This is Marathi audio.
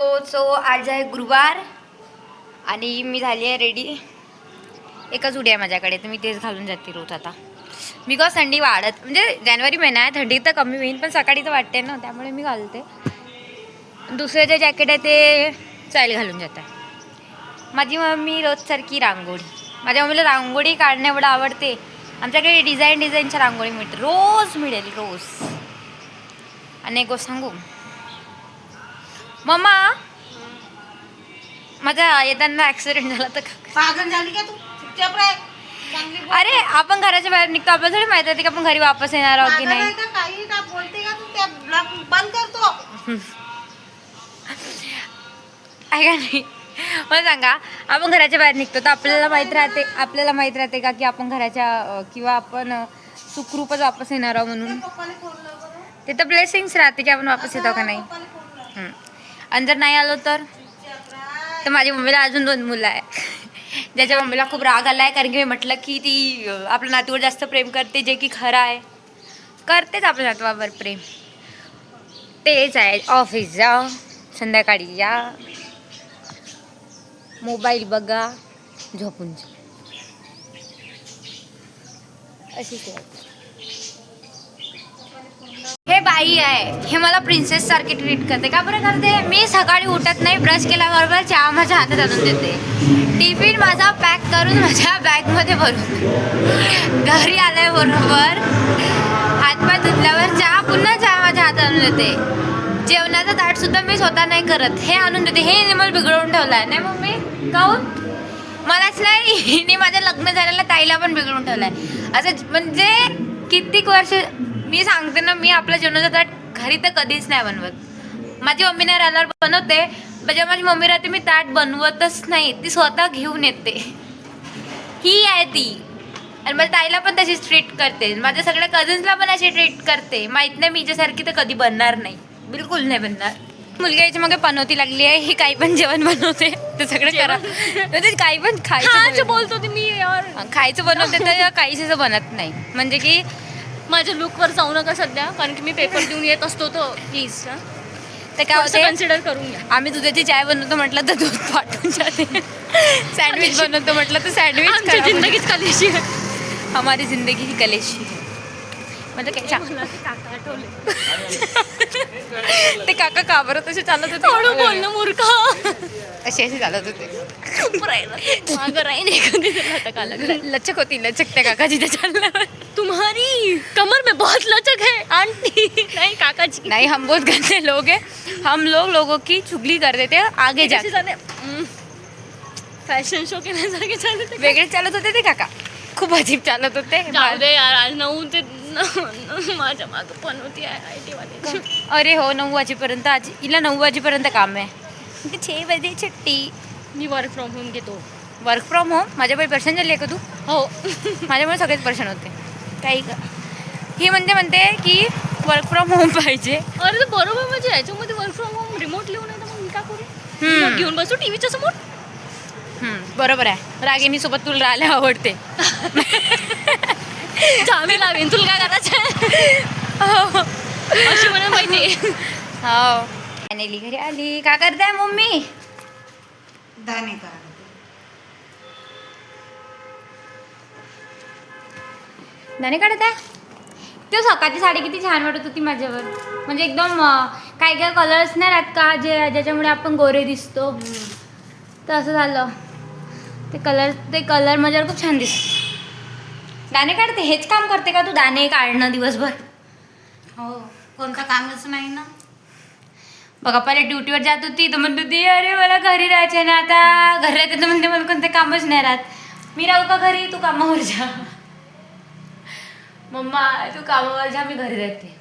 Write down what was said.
सो सो आज आहे गुरुवार आणि मी झाली आहे रेडी एकच उडी आहे माझ्याकडे तर मी तेच घालून जाते रोज आता. बिकॉज थंडी वाढत म्हणजे जानेवारी महिना आहे थंडी तर कमी होईल पण सकाळी तर वाटते ना त्यामुळे मी घालते. दुसरं जे जॅकेट आहे ते चाईल घालून जात. आहे माझी मम्मी रोजसारखी रांगोळी. माझ्या मम्मीला रांगोळी काढणं एवढं आवडते. आमच्याकडे डिझाईन डिझाईनच्या रांगोळी मिळते. रोज मिळेल रोज. आणि एक गोष्ट सांगू. मम्मा? माझा येताना ॲक्सिडेंट झाला तर पागल झाली का तू? चुपचाप राह. चांगली बोल. अरे आपण घराच्या बाहेर निघतो. आपल्याला थोडी माहिती होती की आपण घरी वापस येणार आहोत की पागल आहे नाही का? काही का? बोलते का तू? त्या ब्लॉक बंद करतो. आहे का नाही मला सांगा आपण घराच्या बाहेर निघतो तर आपल्याला माहीत राहते आपल्याला माहीत राहते का की आपण घराच्या अं, किंवा आपण अं, सुखरूपच वापस येणार आहोत म्हणून? पप्पाला फोन लाव बरं. ते तर ब्लेसिंग्स राहते की आपण वापस येतो का नाही? पप्पाला फोन लाव. हम्म. आणि जर नाही आलो तर? तर माझ्या मम्मीला अजून दोन मुलं आहे. ज्याच्या मम्मीला खूप राग आला आहे कारण की मी म्हटलं की ती आपल्या नातूवर जास्त प्रेम करते जे की खरं आहे. करतेच आपल्या नातवावर प्रेम. तेच आहे ऑफिस जा संध्याकाळी या. मोबाईल बघा झोपून जा. अशीच आई आहे. हे मला प्रिन्सेससारखी ट्रीट करते. का बरं करते? मी सकाळी उठत नाही ब्रश केल्याबरोबर चहा माझ्या हातात आणून देते. टिफिन माझा पॅक करून माझ्या बॅगमध्ये भरून. घरी आल्याबरोबर हातपाय धुतल्यावर चहा पुन्हा चहा माझ्या हातात आणून देते. जेवणाचं ताट सुद्धा मी स्वतः नाही करत. हे आणून देते. हे निमल बिघडवून ठेवलं आहे नाही मम्मी? काहून? मलाच नाही. हिने माझ्या लग्न झालेल्या ताईला पण बिघडून ठेवलंय. असं म्हणजे कित्येक वर्ष मी सांगते ना मी आपल्या जेवणाचं ताट घरी तर कधीच नाही बनवत. माझी मम्मी नाही राहिल्यावर बनवते जेव्हा माझी मम्मी राहते मी ताट बनवतच नाही ती स्वतः घेऊन येते. ही आहे ती. आणि माझ्या ताईला पण तशीच ट्रीट करते. माझ्या सगळ्या कझन्सला पण अशी ट्रीट करते. माहीत नाही मी हिच्यासारखी तर कधी बनणार नाही. बिलकुल नाही बनणार. मुलगी याच्या मागे पनवती लागली आहे ही काही पण जेवण बनवते. ते सगळं करा. म्हणजे काही पण खायचं खायचं बोल- बोलतो मी खायचं बनवते तर काहीच असं बनत नाही. म्हणजे की माझ्या लुकवर जाऊ नका सध्या कारण की मी पेपर देऊन येत असतो तो प्लीज ते काय होते कन्सिडर करून घ्या. आम्ही दुधाची चाय बनवतो म्हटलं तर दूध पाठवून जाते. सँडविच बनवतो म्हटलं तर सँडविच जिंदगीच कलेशी आहे. हमारी जिंदगी ही कलेशी है म्हणजे काय ते काका आठवले. ते काका का बरं तसे चालत होते? बोलणं मूर्ख. असे असे चालत होते. मागं राहीन एखादी लटक आला लचक होती लचक त्या त्या चालल्यावर तुम्हारी कमर में बहुत लचक है आंटी. नहीं काका जी नहीं हम बहुत गंदे लोग हैं. हम लोग लोगों की चुगली कर देते हैं आगे जा फॅशन शो केल्यासारखे चालू ते वेगळे चालत होते ते काका. खूप अजीब चालत होते. दे यार आज नऊ ते न- माझ्या मागं पण होती आय टी वाले. अरे हो नऊ वाजेपर्यंत आज हिला नऊ वाजेपर्यंत काम आहे. छे वाजे छुट्टी. मी वर्क फ्रॉम होम घेतो. वर्क फ्रॉम होम माझ्यामुळे पर्सन झाली आहे का तू? हो. माझ्यामुळे सगळेच पर्सन होते. काही का ही म्हणजे म्हणते की वर्क फ्रॉम होम पाहिजे. अरे तर बरोबर म्हणजे याच्यामध्ये वर्क फ्रॉम होम रिमोट लिहून आहे तर मग मी का करू? घेऊन बसू टीव्हीच्या समोर? हम्म, बरोबर आहे. रागिनी सोबत तुला राहायला आवडते. जावे लावेन तुला काय करायचं हो अशी माहिती हो. फायनली घरी आली. का करताय मम्मी? दाणे करा दाणे काढत आहे? तो सकाळची साडी किती छान वाटत होती माझ्यावर. म्हणजे एकदम काय काय कलर्स नाही राहत का जे ज्याच्यामुळे आपण गोरे दिसतो. तर असं झालं. ते कलर ते कलर माझ्यावर खूप छान दिसत. दाणे काढते? हेच काम करते का तू दाणे काढणं दिवसभर? हो कोणतं कामच नाही ना. बघा पहिले ड्युटीवर जात होती तर म्हणत होती अरे मला घरी राहायचे ना आता. घरी राहते तर म्हणते मला कोणते कामच नाही राहत. मी राहू का घरी? तू कामावर जा. मम्मा तू कामावर जा मी घरी राहते.